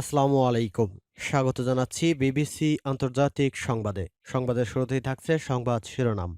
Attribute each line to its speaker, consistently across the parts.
Speaker 1: আসসালামু আলাইকুম। স্বাগত জানাচ্ছি বিবিসি আন্তর্জাতিক সংবাদে। সংবাদের শুরুতেই থাকছে সংবাদ শিরোনাম।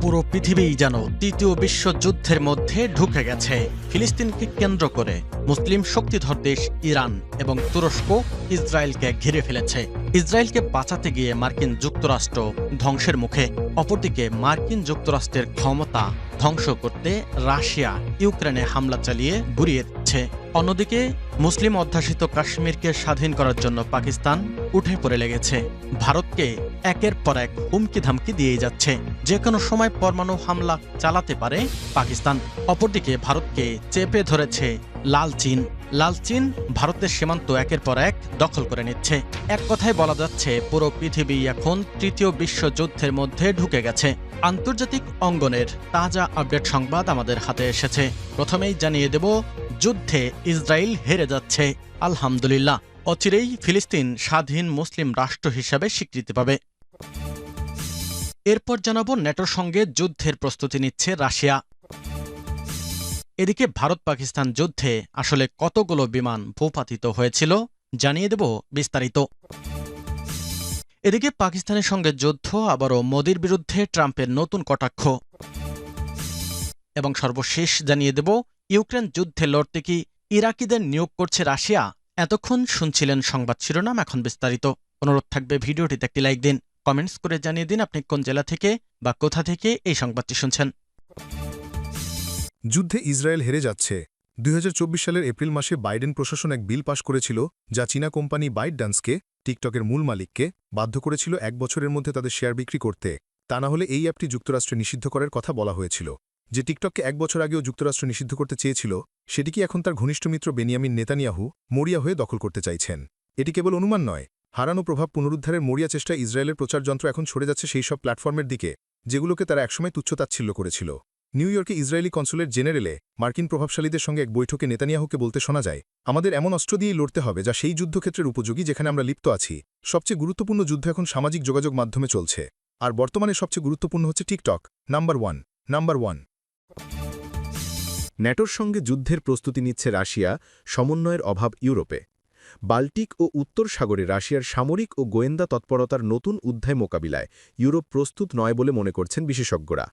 Speaker 2: পুরো পৃথিবী যেন তৃতীয় বিশ্বযুদ্ধের মধ্যে ঢুকে গেছে। ফিলিস্তিনকে কেন্দ্র করে মুসলিম শক্তিধর দেশ ইরান এবং তুরস্ক ইসরায়েলকে ঘিরে ফেলেছে। ইসরায়েলকে বাঁচাতে গিয়ে মার্কিন যুক্তরাষ্ট্র ধ্বংসের মুখে, অপরদিকে মার্কিন যুক্তরাষ্ট্রের ক্ষমতা ধ্বংস করতে রাশিয়া ইউক্রেনে হামলা চালিয়ে গুড়িয়ে দিচ্ছে অন্যদিকে, মুসলিম অধ্যাসিত কাশ্মীরকে স্বাধীন করার জন্য পাকিস্তান উঠে পড়ে লেগেছে। ভারতকে একের পর এক হুমকি ধামকি দিয়ে যাচ্ছে। যে কোনো সময় পরমাণু হামলা চালাতে পারে পাকিস্তান। অপরদিকে, ভারতকে চেপে ধরেছে লাল চীন। লাল চীন ভারতের সীমান্ত একের পর এক দখল করে নিচ্ছে। এক কথায় বলা যাচ্ছে, পুরো পৃথিবী এখন তৃতীয় বিশ্বযুদ্ধের মধ্যে ঢুকে গেছে। আন্তর্জাতিক অঙ্গনের তাজা আপডেট সংবাদ আমাদের হাতে এসেছে। প্রথমেই জানিয়ে দেব, যুদ্ধে ইসরায়েল হেরে যাচ্ছে, আলহামদুলিল্লাহ। অচিরেই ফিলিস্তিন স্বাধীন মুসলিম রাষ্ট্র হিসাবে স্বীকৃতি পাবে। এরপর জানাব নেটোর সঙ্গে যুদ্ধের প্রস্তুতি নিচ্ছে রাশিয়া। এদিকে ভারত পাকিস্তান যুদ্ধে আসলে কতগুলো বিমান ভূপাতিত হয়েছিল জানিয়ে দেব বিস্তারিত। এদিকে পাকিস্তানের সঙ্গে যুদ্ধ, আবারও মোদির বিরুদ্ধে ট্রাম্পের নতুন কটাক্ষ। এবং সর্বশেষ জানিয়ে দেব, ইউক্রেন যুদ্ধে লড়তে কি ইরাকিদের নিয়োগ করছে রাশিয়া? এতক্ষণ শুনছিলেন সংবাদ শিরোনাম, এখন বিস্তারিত। অনুরোধ থাকবে ভিডিওটিতে একটি লাইক দিন, কমেন্টস করে জানিয়ে দিন আপনি কোন জেলা থেকে বা কোথা থেকে এই সংবাদটি শুনছেন।
Speaker 3: যুদ্ধে ইসরায়েল হেরে যাচ্ছে। দুই হাজার চব্বিশ সালের এপ্রিল মাসে বাইডেন প্রশাসন এক বিল পাশ করেছিল, যা চীনা কোম্পানি বাইট ডান্সকে টিকটকের মূল মালিককে, বাধ্য করেছিল এক বছরের মধ্যে তাদের শেয়ার বিক্রি করতে। তা না হলে এই অ্যাপটি যুক্তরাষ্ট্রে নিষিদ্ধ করার কথা বলা হয়েছিল। যে টিকটককে এক বছর আগেও যুক্তরাষ্ট্র নিষিদ্ধ করতে চেয়েছিল, সেটি কি এখন তার ঘনিষ্ঠ মিত্র বেনিয়ামিন নেতানিয়াহু, মরিয়া হয়ে দখল করতে চাইছেন? এটি কেবল অনুমান নয়, হারানো প্রভাব পুনরুদ্ধারের মরিয়া চেষ্টায় ইসরায়েলের প্রচারযন্ত্র এখন সরে যাচ্ছে সেই সব প্ল্যাটফর্মের দিকে, যেগুলোকে তারা একসময় তুচ্ছতাচ্ছিল্য করেছিল। নিউ ইয়র্কে ইসরায়েলি কনসুলেট জেনারেলে মার্কিন প্রভাবশালীদের সঙ্গে এক বৈঠকে নেতানিয়াহুকে বলতে শোনা যায়, আমাদের এমন অস্ত্র দিয়েই লড়তে হবে যা সেই যুদ্ধক্ষেত্রের উপযোগী যেখানে আমরা লিপ্ত আছি। সবচেয়ে গুরুত্বপূর্ণ যুদ্ধ এখন সামাজিক যোগাযোগ মাধ্যমে চলছে। আর বর্তমানে সবচেয়ে গুরুত্বপূর্ণ হচ্ছে TikTok. Number one. Number one.
Speaker 4: ন্যাটোর সঙ্গে যুদ্ধের প্রস্তুতি নিচ্ছে রাশিয়া, সমন্বয়ের অভাব ইউরোপে। বাল্টিক ও উত্তর সাগরে রাশিয়ার সামরিক ও গোয়েন্দা তৎপরতার নতুন অধ্যায় মোকাবিলায় ইউরোপ প্রস্তুত নয় বলে মনে করছেন বিশেষজ্ঞরা।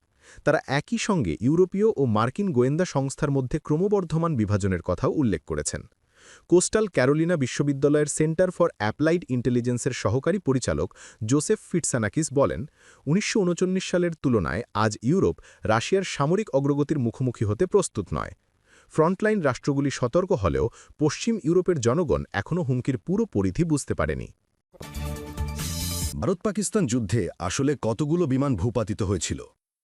Speaker 4: তারা একই সঙ্গে ইউরোপীয় ও মার্কিন গোয়েন্দা সংস্থার মধ্যে ক্রমবর্ধমান বিভাজনের কথাও উল্লেখ করেছেন। কোস্টাল ক্যারোলিনা বিশ্ববিদ্যালয়ের সেন্টার ফর অ্যাপ্লাইড ইন্টেলিজেন্সের সহকারী পরিচালক জোসেফ ফিটসানাকিস বলেন, উনিশশো উনচল্লিশ সালের তুলনায় আজ ইউরোপ রাশিয়ার সামরিক অগ্রগতির মুখোমুখি হতে প্রস্তুত নয়। ফ্রন্টলাইন রাষ্ট্রগুলি সতর্ক হলেও পশ্চিম ইউরোপের জনগণ এখনও হুমকির পুরো পরিধি বুঝতে পারেনি।
Speaker 5: ভারত পাকিস্তান যুদ্ধে আসলে কতগুলো বিমান ভূপাতিত হয়েছিল?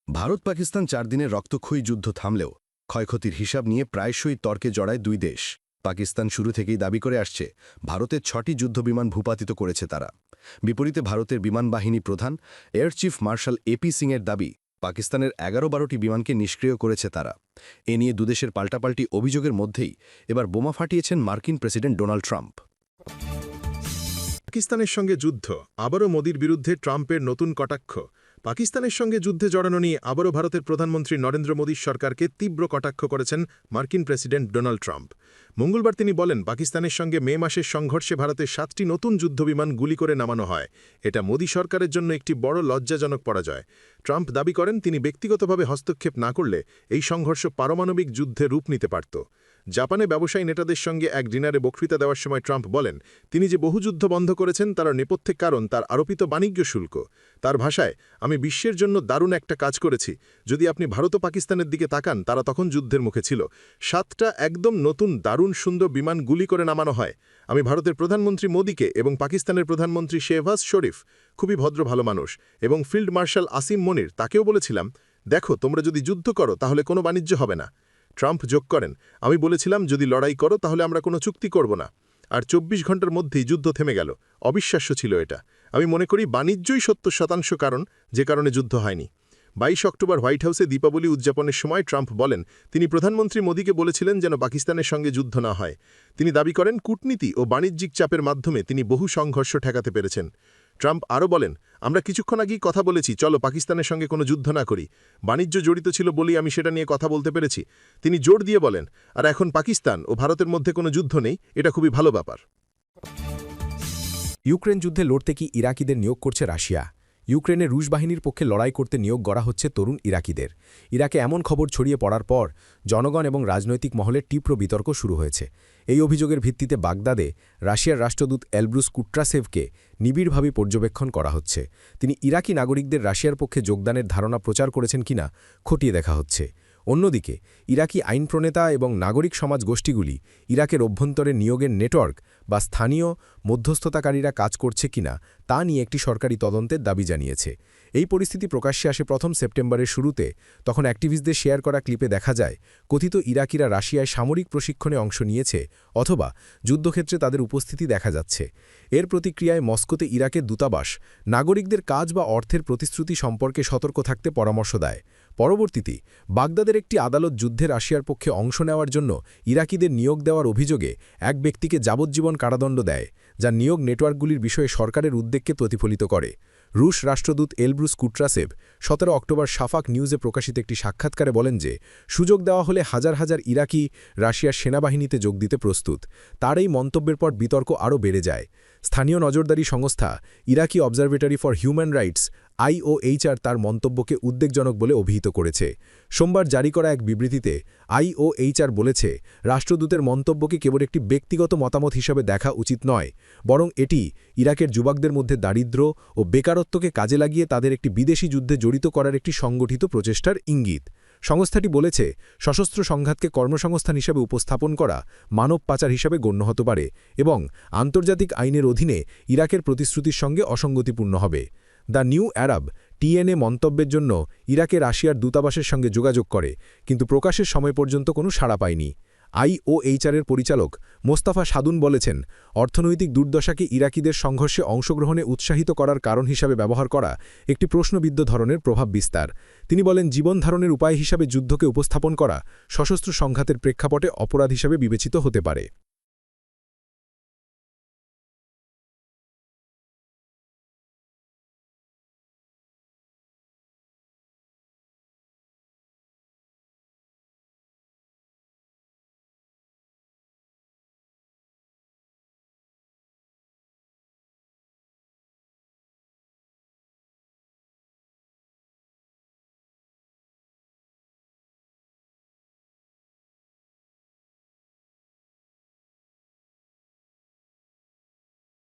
Speaker 5: ভারত পাকিস্তান চার দিনের রক্তক্ষয়ী যুদ্ধ থামলেও ক্ষয়ক্ষতির হিসাব নিয়ে প্রায়শই তর্কে জড়ায় দুই দেশ। পাকিস্তান শুরু থেকেই দাবি করে আসছে, ভারতের ছটি যুদ্ধবিমান ভূপাতিত করেছে তারা। বিপরীতে ভারতের বিমান বাহিনী প্রধান, এয়ার চিফ মার্শাল এপি সিংয়ের দাবি, পাকিস্তানের এগারো বারোটি বিমানকে নিষ্ক্রিয় করেছে তারা। এ নিয়ে দুদেশের পাল্টাপাল্টি অভিযোগের মধ্যেই এবার বোমা ফাটিয়েছেন মার্কিন প্রেসিডেন্ট ডোনাল্ড ট্রাম্প।
Speaker 3: পাকিস্তানের সঙ্গে যুদ্ধ, আবারও মোদির বিরুদ্ধে ট্রাম্পের নতুন কটাক্ষ পাকিস্তানের সঙ্গে যুদ্ধে জড়ানো নিয়ে আবারও ভারতের প্রধানমন্ত্রী নরেন্দ্র মোদীর সরকারকে তীব্র কটাক্ষ করেছেন মার্কিন প্রেসিডেন্ট ডোনাল্ড ট্রাম্প। মঙ্গলবার তিনি বলেন, পাকিস্তানের সঙ্গে মে মাসের সংঘর্ষে ভারতের সাতটি নতুন যুদ্ধবিমান গুলি করে নামানো হয়। এটা মোদী সরকারের জন্য একটি বড় লজ্জাজনক পরাজয়। ট্রাম্প দাবি করেন, তিনি ব্যক্তিগতভাবে হস্তক্ষেপ না করলে এই সংঘর্ষ পারমাণবিক যুদ্ধে রূপ নিতে পারত। জাপানে ব্যবসায়ী নেতাদের সঙ্গে এক ডিনারে বক্তৃতা দেওয়ার সময় ট্রাম্প বলেন, তিনি যে বহু যুদ্ধ বন্ধ করেছেন তার নেপথ্যে কারণ তার আরোপিত বাণিজ্য শুল্ক। তার ভাষায়, আমি বিশ্বের জন্য দারুণ একটা কাজ করেছি। যদি আপনি ভারত ও পাকিস্তানের দিকে তাকান, তারা তখন যুদ্ধের মুখে ছিল। সাতটা একদম নতুন, দারুণ, সুন্দর বিমান গুলি করে নামানো হয়। আমি ভারতের প্রধানমন্ত্রী মোদীকে এবং পাকিস্তানের প্রধানমন্ত্রী শেহবাজ শরীফ খুবই ভদ্র, ভালো মানুষ এবং ফিল্ড মার্শাল আসিম মনির তাকেও বলেছিলাম, দেখো, তোমরা যদি যুদ্ধ করো, তাহলে কোনো বাণিজ্য হবে না। ট্রাম্প যোগ করেন। আমি বলেছিলাম, যদি লড়াই করো, তাহলে আমরা কোনো চুক্তি করব না। আর চব্বিশ ঘণ্টার মধ্যেই যুদ্ধ থেমে গেল। অবিশ্বাস্য ছিল এটা। আমি মনে করি, বাণিজ্যই সত্তর শতাংশ কারণ, যে কারণে যুদ্ধ হয়নি। বাইশ অক্টোবর হোয়াইট হাউসে দীপাবলি উদযাপনের সময় ট্রাম্প বলেন, তিনি প্রধানমন্ত্রী মোদীকে বলেছিলেন যেন পাকিস্তানের সঙ্গে যুদ্ধ না হয়। তিনি দাবি করেন, কূটনীতি ও বাণিজ্যিক চাপের মাধ্যমে তিনি বহু সংঘর্ষ ঠেকাতে পেরেছেন। ট্রাম্প আরও বলেন, আমরা কিছুক্ষণ আগেই কথা বলেছি, চলো পাকিস্তানের সঙ্গে কোনো যুদ্ধ না করি। বাণিজ্য জড়িত ছিল বলেই আমি সেটা নিয়ে কথা বলতে পেরেছি। তিনি জোর দিয়ে বলেন, আর এখন পাকিস্তান ও ভারতের মধ্যে কোনো যুদ্ধ নেই, এটা খুবই ভালো ব্যাপার।
Speaker 6: ইউক্রেন যুদ্ধে লড়তে কি ইরাকিদের নিয়োগ করছে রাশিয়া? ইউক্রেনে রুশ বাহিনীর পক্ষে লড়াই করতে নিয়োগ করা হচ্ছে তরুণ ইরাকিদের। ইরাকে এমন খবর ছড়িয়ে পড়ার পর জনগণ এবং রাজনৈতিক মহলে তীব্র বিতর্ক শুরু হয়েছে। এই অভিযোগের ভিত্তিতে বাগদাদে রাশিয়ার রাষ্ট্রদূত এলব্রুস কুট্রাসেভকে নিবিড়ভাবে পর্যবেক্ষণ করা হচ্ছে। তিনি ইরাকি নাগরিকদের রাশিয়ার পক্ষে যোগদানের ধারণা প্রচার করেছেন কিনা খটিয়ে দেখা হচ্ছে। অন্যদিকে, ইরাকি আইন প্রণেতা এবং নাগরিক সমাজ গোষ্ঠীগুলি ইরাকের অভ্যন্তরে নিয়োগের নেটওয়ার্ক বা স্থানীয় মধ্যস্থতাকারীরা কাজ করছে কিনা তা নিয়ে একটি সরকারি তদন্তের দাবি জানিয়েছে। এই পরিস্থিতি প্রকাশ্যে আসে প্রথম সেপ্টেম্বরের শুরুতে, তখন অ্যাক্টিভিস্টদের শেয়ার করা ক্লিপে দেখা যায়, কথিত ইরাকিরা রাশিয়ায় সামরিক প্রশিক্ষণে অংশ নিয়েছে অথবা যুদ্ধক্ষেত্রে তাদের উপস্থিতি দেখা যাচ্ছে। এর প্রতিক্রিয়ায় মস্কোতে ইরাকের দূতাবাস নাগরিকদের কাজ বা অর্থের প্রতিশ্রুতি সম্পর্কে সতর্ক থাকতে পরামর্শ দেয়। পরবর্তীতে, বাগদাদের একটি আদালত যুদ্ধে রাশিয়ার পক্ষে অংশ নেওয়ার জন্য ইরাকিদের নিয়োগ দেওয়ার অভিযোগে এক ব্যক্তিকে যাবজ্জীবন কারাদণ্ড দেয়, যা নিয়োগ নেটওয়ার্কগুলির বিষয়ে সরকারের উদ্বেগকে প্রতিফলিত করে। রুশ রাষ্ট্রদূত এলব্রুস কুট্রাসেভ সতেরো অক্টোবর সাফাক নিউজে প্রকাশিত একটি সাক্ষাৎকারে বলেন যে, সুযোগ দেওয়া হলে হাজার হাজার ইরাকি রাশিয়ার সেনাবাহিনীতে যোগ দিতে প্রস্তুত। তার এই মন্তব্যের পর বিতর্ক আরও বেড়ে যায়। স্থানীয় নজরদারি সংস্থা Iraqi observatory for human rights IOHR তার মন্তব্যকে উদ্বেগজনক বলে অভিহিত করেছে। সোমবার জারি করা এক বিবৃতিতে আইওএইচআর বলেছে, রাষ্ট্রদূতের মন্তব্যকে কেবল একটি ব্যক্তিগত মতামত হিসাবে দেখা উচিত নয়, বরং এটি ইরাকের যুবকদের মধ্যে দারিদ্র্য ও বেকারত্বকে কাজে লাগিয়ে তাদের একটি বিদেশি যুদ্ধে জড়িত করার একটি সংগঠিত প্রচেষ্টার ইঙ্গিত। সংস্থাটি বলেছে, সশস্ত্র সংঘাতকে কর্মসংস্থান হিসাবে উপস্থাপন করা মানব পাচার হিসাবে গণ্য হতে পারে এবং আন্তর্জাতিক আইনের অধীনে ইরাকের প্রতিশ্রুতির সঙ্গে অসঙ্গতিপূর্ণ হবে। দ্য নিউ অ্যারাব টিএনএ মন্তব্যের জন্য ইরাকে রাশিয়ার দূতাবাসের সঙ্গে যোগাযোগ করে, কিন্তু প্রকাশের সময় পর্যন্ত কোনো সাড়া পায়নি। আইওএইচআরের পরিচালক মোস্তাফা সাদুন বলেছেন, অর্থনৈতিক দুর্দশাকে ইরাকিদের সংঘর্ষে অংশগ্রহণে উৎসাহিত করার কারণ হিসাবে ব্যবহার করা একটি প্রশ্নবিদ্ধ ধরনের প্রভাব বিস্তার। তিনি বলেন, জীবন ধারণের উপায় হিসাবে যুদ্ধকে উপস্থাপন করা সশস্ত্র সংঘাতের প্রেক্ষাপটে অপরাধ হিসাবে বিবেচিত হতে পারে।